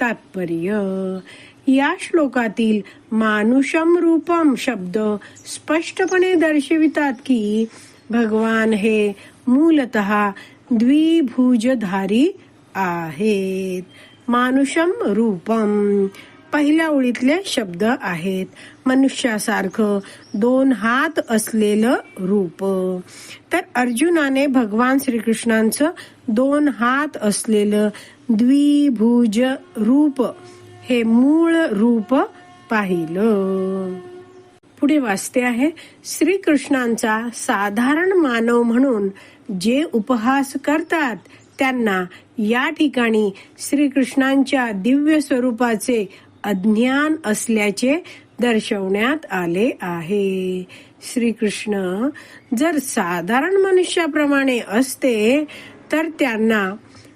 तात्पर्य. या श्लोकातील मानुषम रूपम शब्द स्पष्टपणे दर्शवितात की भगवान हे मूलत द्विभुजधारी आहेत. मानुषम रूपम. पहिल्या ओळीतले शब्द आहेत. मनुष्यासारखं दोन हात असलेलं रूप. तर अर्जुनाने भगवान श्रीकृष्णांचं दोन हात असलेलं द्विभुज रूप हे मूळ रूप पाहिलं. पुढे वाचते आहे श्रीकृष्णांचा साधारण मानव म्हणून जे उपहास करतात त्यांना या ठिकाणी श्रीकृष्णांच्या दिव्य स्वरूपाचे अज्ञान असल्याचे दर्शवण्यात आले आहे. श्रीकृष्ण जर साधारण मनुष्याप्रमाणे असते तर त्यांना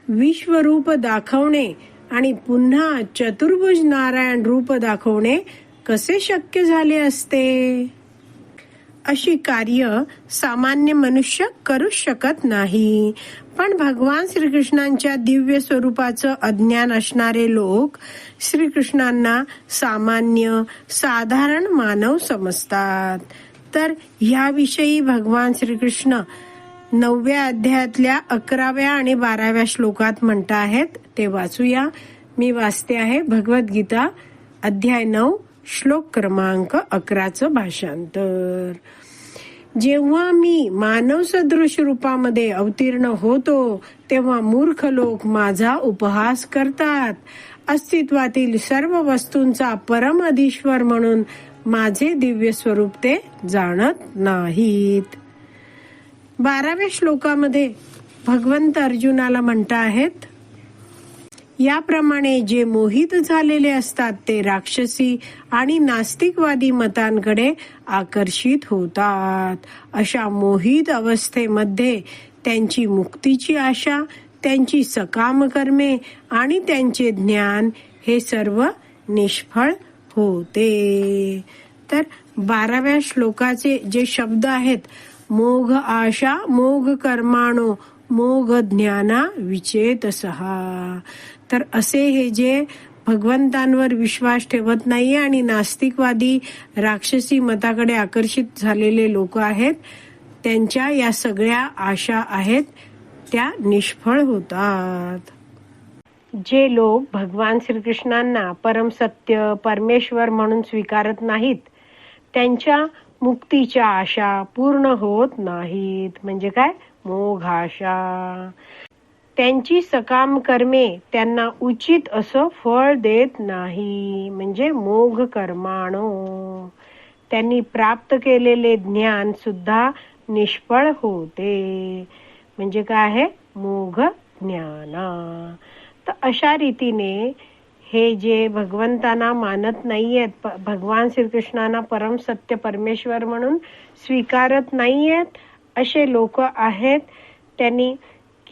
विश्वरूप दाखवणे आणि पुन्हा चतुर्भुज नारायण रूप दाखवणे कसे शक्य झाले असते? अशी कार्य सामान्य मनुष्य करू शकत नाही. पण भगवान श्रीकृष्णांच्या दिव्य स्वरूपाचं अज्ञान असणारे लोक श्रीकृष्णांना सामान्य साधारण मानव समजतात. तर ह्याविषयी भगवान श्रीकृष्ण नवव्या अध्यायातल्या अकराव्या आणि बाराव्या श्लोकात म्हणता आहेत ते वाचूया. मी वाचते आहे भगवद्गीता अध्याय नऊ श्लोक क्रमांक अकराचं भाषांतर. जेव्हा मी मानव सदृश रूपामध्ये अवतीर्ण होतो तेव्हा मूर्ख लोक माझा उपहास करतात. अस्तित्वातील सर्व वस्तूंचा परम अधीश्वर म्हणून माझे दिव्य स्वरूप ते जाणत नाहीत. बाराव्या श्लोकामध्ये भगवंत अर्जुनाला म्हणता आहेत याप्रमाणे जे मोहित झालेले असतात ते राक्षसी आणि नास्तिकवादी मतांकडे आकर्षित होतात. अशा मोहित अवस्थेमध्ये त्यांची मुक्तीची आशा त्यांची सकाम कर्मे आणि त्यांचे ज्ञान हे सर्व निष्फळ होते. तर बाराव्या श्लोकाचे जे शब्द आहेत मोघ आशा मोघ कर्माणो मोघ ज्ञाना विचेतसहा तर असे हे जे भगवंतांवर विश्वास ठेवत नाही आणि नास्तिकवादी राक्षसी मताकडे आकर्षित झालेले लोक आहेत त्यांच्या या सगळ्या आशा आहेत त्या निष्फळ होतात. जे लोक भगवान श्रीकृष्णांना परम सत्य परमेश्वर म्हणून स्वीकारत नाहीत त्यांच्या मुक्तीच्या आशा पूर्ण होत नाहीत. म्हणजे काय? मोघ आशा. त्यांची सकाम कर्मे त्यांना उचित असं फळ देत नाही. म्हणजे मोघ कर्माणो. त्यांनी प्राप्त केलेले ज्ञान सुद्धा निष्फळ होते. म्हणजे काय आहे? मोघ ज्ञाना. तर अशा रीतीने हे जे भगवंतांना मानत नाही आहेत भगवान श्रीकृष्णांना परम सत्य परमेश्वर म्हणून स्वीकारत नाही आहेत असे लोक आहेत त्यांनी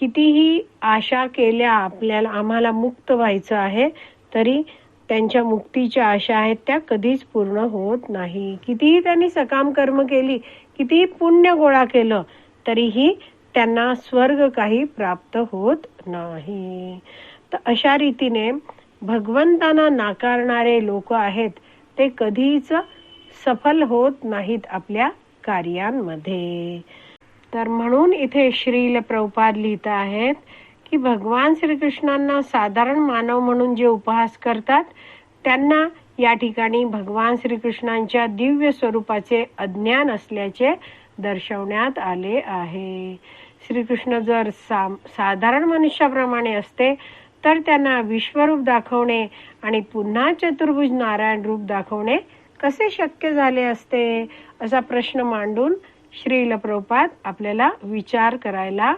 कितीही आशा केल्या आपल्याला आम्हाला मुक्त व्हायचं आहे तरी त्यांच्या मुक्तीच्या आशा आहेत त्या कधीच पूर्ण होत नाही. कितीही त्यांनी सकाम कर्म केली कितीही पुण्य गोळा केलं तरीही त्यांना स्वर्ग काही प्राप्त होत नाही. तर अशा रीतीने भगवंतांना नाकारणारे लोक आहेत ते कधीच सफल होत नाहीत आपल्या कार्यांमध्ये. तर म्हणून इथे श्रील प्रभुपाद लिहित आहेत की भगवान श्रीकृष्णांना साधारण मानव म्हणून जे उपहास करतात त्यांना या ठिकाणी भगवान श्रीकृष्णांच्या दिव्य स्वरूपाचे अज्ञान असल्याचे दर्शवण्यात आले आहे. श्रीकृष्ण जर सा साधारण मनुष्याप्रमाणे असते तर त्यांना विश्वरूप दाखवणे आणि पुन्हा चतुर्भुज नारायण रूप दाखवणे कसे शक्य झाले असते असा प्रश्न मांडून श्रील प्रभुपाद आपल्याला विचार करायला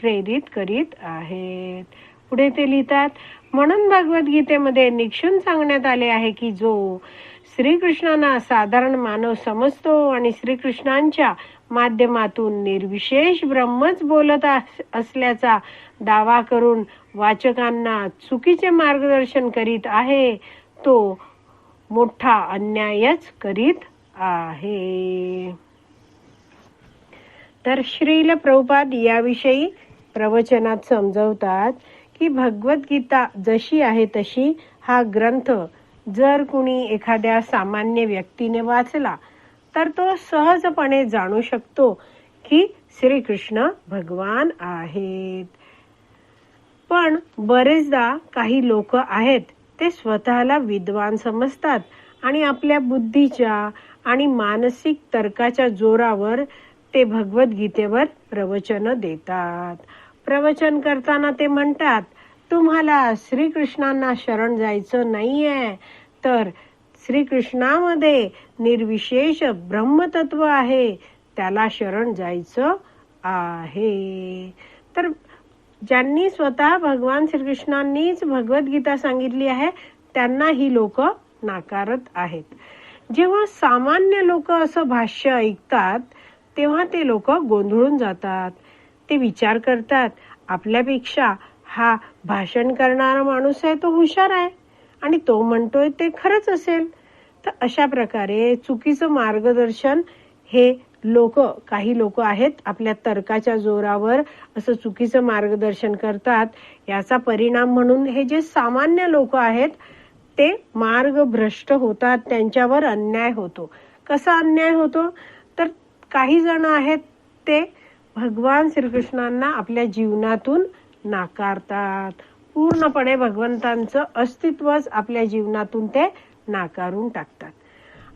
प्रेरित करीत आहेत. पुढे ते लिहितात म्हणून भगवद्गीतेमध्ये निक्षून सांगण्यात आले आहे की जो श्रीकृष्णांना साधारण मानव समजतो आणि श्रीकृष्णांच्या माध्यमातून निर्विशेष ब्रह्मच बोलत अस- असल्याचा दावा करून वाचकांना चुकीचे मार्गदर्शन करीत आहे तो मोठा अन्यायच करीत आहे. तर श्रील प्रभुपाद याविषयी प्रवचनात समजवतात की भगवद्गीता जशी आहे तशी हा ग्रंथ जर कुणी एखाद्या सामान्य व्यक्तीने वाचला तर तो सहजपणे जाणू शकतो की श्रीकृष्ण भगवान आहेत. पण बरेचदा काही लोक आहेत ते स्वतःला विद्वान समजतात आणि आपल्या बुद्धीच्या आणि मानसिक तर्काच्या जोरावर ते भगवद्गीतेवर प्रवचन देतात. प्रवचन करताना ते म्हणतात तुम्हाला श्रीकृष्णांना शरण जायचं नाहीये. तर श्रीकृष्णामध्ये निर्विशेष ब्रह्मतत्व आहे. त्याला शरण जायचं आहे. तर ज्यांनी स्वतः भगवान श्रीकृष्णांनीच भगवद्गीता सांगितली आहे त्यांना ही लोक नाकारत आहेत. जेव्हा सामान्य लोक असं भाष्य ऐकतात तेव्हा ते लोक गोंधळून जातात. ते विचार करतात आपल्यापेक्षा हा भाषण करणारा माणूस आहे तो हुशार आहे. आणि तो म्हणतोय ते खरंच असेल. तर अशा प्रकारे चुकीचं मार्गदर्शन हे लोक काही लोक आहेत आपल्या तर्काच्या जोरावर असं चुकीचं मार्गदर्शन करतात. याचा परिणाम म्हणून हे जे सामान्य लोक आहेत ते मार्ग भ्रष्ट होतात त्यांच्यावर अन्याय होतो. कसा अन्याय होतो? काही जण आहेत ते भगवान श्रीकृष्णांना आपल्या जीवनातून नाकारतात. पूर्णपणे भगवंतांचं अस्तित्वच आपल्या जीवनातून ते नाकारून टाकतात.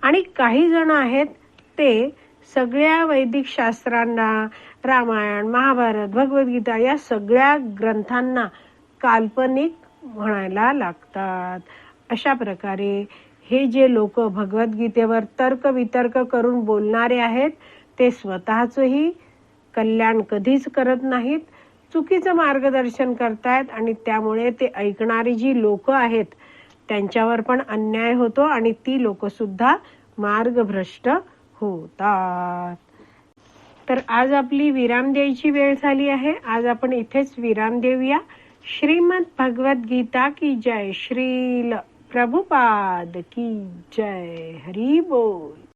आणि काही जण आहेत ते सगळ्या वैदिक शास्त्रांना रामायण महाभारत भगवद्गीता या सगळ्या ग्रंथांना काल्पनिक म्हणायला लागतात. अशा प्रकारे हे जे लोक भगवद्गीतेवर तर्क वितर्क करून बोलणारे आहेत ते स्वतःचही कल्याण कधीच करत नाहीत. चुकीचं मार्गदर्शन करतायत आणि त्यामुळे ते ऐकणारी जी लोक आहेत त्यांच्यावर पण अन्याय होतो आणि ती लोक सुद्धा मार्गभ्रष्ट होतात. तर आज आपली विराम द्यायची वेळ झाली आहे. आज आपण इथेच विराम देऊया. श्रीमद भगवत गीता की जय. श्रील प्रभुपाद की जय. हरी बोल.